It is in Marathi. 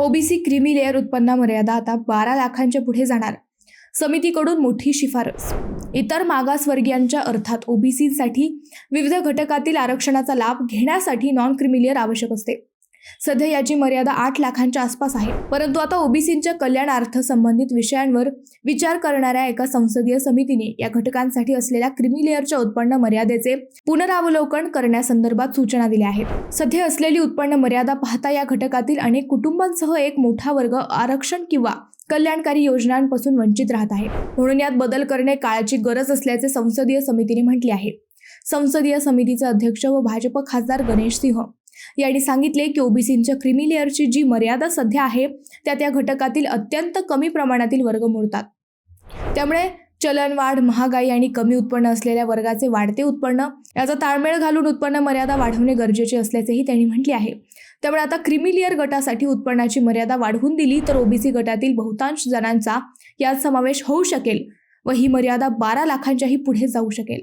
ओबीसी क्रीमी लेअर उत्पन्न मर्यादा आता बारा लाखांच्या पुढे जाणार. समितीकडून मोठी शिफारस. इतर मागासवर्गीयांच्या अर्थात ओबीसीसाठी विविध घटकातील आरक्षणाचा लाभ घेण्यासाठी नॉन क्रिमिलियर आवश्यक असते. सध्या याची मर्यादा आठ लाखांच्या आसपास आहे. परंतु आता ओबीसींच्या कल्याणार्थ संबंधित विषयांवर विचार करणाऱ्या एका संसदीय समितीने या घटकांसाठी असलेल्या क्रिमिलेअरच्या उत्पन्न मर्यादेचे पुनरावलोकन करण्यासंदर्भात सूचना दिल्या आहेत. सध्या असलेली उत्पन्न मर्यादा पाहता या घटकातील अनेक कुटुंबांसह एक मोठा वर्ग आरक्षण किंवा कल्याणकारी योजनांपासून वंचित राहत आहे. म्हणून यात बदल करणे काळाची गरज असल्याचे संसदीय समितीने म्हटले आहे. संसदीय समितीचे अध्यक्ष व भाजप खासदार गणेश सिंह यांनी सांगितले की ओबीसींच्या क्रिमी लेअरची जी मर्यादा सध्या आहे त्या त्या घटकातील अत्यंत कमी प्रमाणातील वर्ग मोडतात. त्यामुळे चलनवाढ महागाई आणि कमी उत्पन्न असलेल्या वर्गाचे वाढते उत्पन्न याचा ताळमेळ घालून उत्पन्न मर्यादा वाढवणे गरजेचे असल्याचेही त्यांनी म्हटले आहे. त्यामुळे आता क्रिमिलियर गटासाठी उत्पन्नाची मर्यादा वाढवून दिली तर ओबीसी गटातील बहुतांश जणांचा यात समावेश होऊ शकेल व ही मर्यादा बारा लाखांच्याही पुढे जाऊ शकेल.